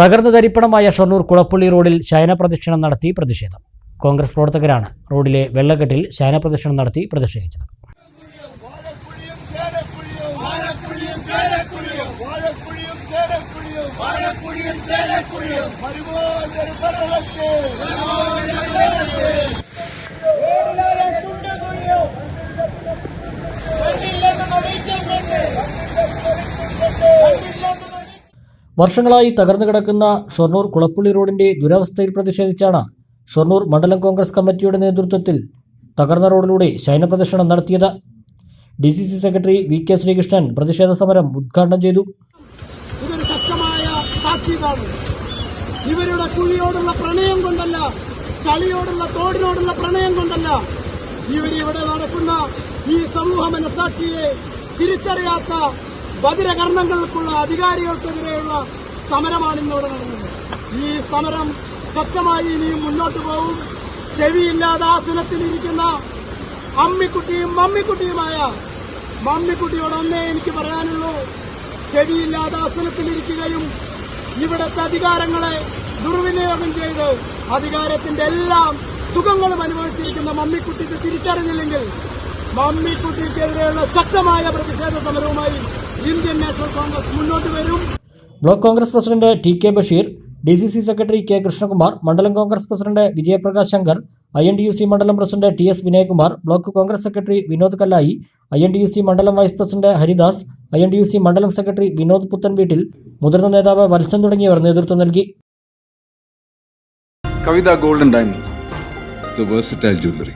തകർന്നു തരിപ്പണമായ ഷൊർണൂർ കുളപ്പള്ളി റോഡിൽ ശയന പ്രദക്ഷിണം നടത്തി പ്രതിഷേധം. കോൺഗ്രസ് പ്രവർത്തകരാണ് റോഡിലെ വെള്ളക്കെട്ടിൽ ശയന പ്രദക്ഷിണം നടത്തി പ്രതിഷേധിച്ചത്. വർഷങ്ങളായി തകർന്നു കിടക്കുന്ന ഷൊർണൂർ കുളപ്പുള്ളി റോഡിന്റെ ദുരവസ്ഥയിൽ പ്രതിഷേധിച്ചാണ് ഷൊർണൂർ മണ്ഡലം കോൺഗ്രസ് കമ്മിറ്റിയുടെ നേതൃത്വത്തിൽ തകർന്ന റോഡിലൂടെ ശയന നടത്തിയത്. D C C secretary V K Srikrishnan പ്രതിഷേധ സമരം ഉദ്ഘാടനം ചെയ്തു. ഇതൊരു ശക്തമായ താക്കീതാണ് ഇവരുടെ കുഴിയോടുള്ള പ്രണയം കൊണ്ടല്ല ചളിയോടുള്ള തോടിനോടുള്ള പ്രണയം കൊണ്ടല്ല ഇവരിവിടെ നടക്കുന്ന ഈ സമൂഹ മനസാക്ഷിയെ തിരിച്ചറിയാത്ത ബദിരകർണങ്ങൾക്കുള്ള അധികാരികൾക്കെതിരെയുള്ള സമരമാണ് ഇന്നിവിടെ നടന്നത്. ഈ സമരം ശക്തമായി ഇനിയും മുന്നോട്ട് പോകും ചെവിയില്ലാതെ ആസനത്തിലിരിക്കുന്ന അമ്മിക്കുട്ടിയും മമ്മിക്കുട്ടിയുമായ മമ്മിക്കുട്ടിയോട് ഒന്നേ എനിക്ക് പറയാനുള്ളൂ. ചെവിയില്ലാതെ ആസനത്തിലിരിക്കുകയും ഇവിടുത്തെ അധികാരങ്ങളെ ദുർവിനിയോഗം ചെയ്ത് അധികാരത്തിന്റെ എല്ലാം സുഖങ്ങളും അനുഭവിച്ചിരിക്കുന്ന മമ്മിക്കുട്ടിക്ക് തിരിച്ചറിഞ്ഞില്ലെങ്കിൽ മമ്മിക്കുട്ടിക്കെതിരെയുള്ള ശക്തമായ പ്രതിഷേധ സമരവുമായി ഇന്ത്യൻ നാഷണൽ കോൺഗ്രസ് മുന്നോട്ട് വരും Block Congress president T K Basheer D C C secretary K Krishnakumar മണ്ഡലം Congress president Vijayaprakash Shankar I N D U C മണ്ഡലം president T S Vinayakumar Block Congress secretary Vinod Kallayi I N D U C മണ്ഡലം vice president Haridas I N D U C മണ്ഡലം secretary Vinod പുത്തൻ വീട്ടിൽ മുതിർന്ന നേതാവ് വത്സൻ തുടങ്ങിയവർ നേതൃത്വം നൽകി കവിത ഗോൾഡൻ ഡയമണ്ട്സ് ജ്വല്ലറി.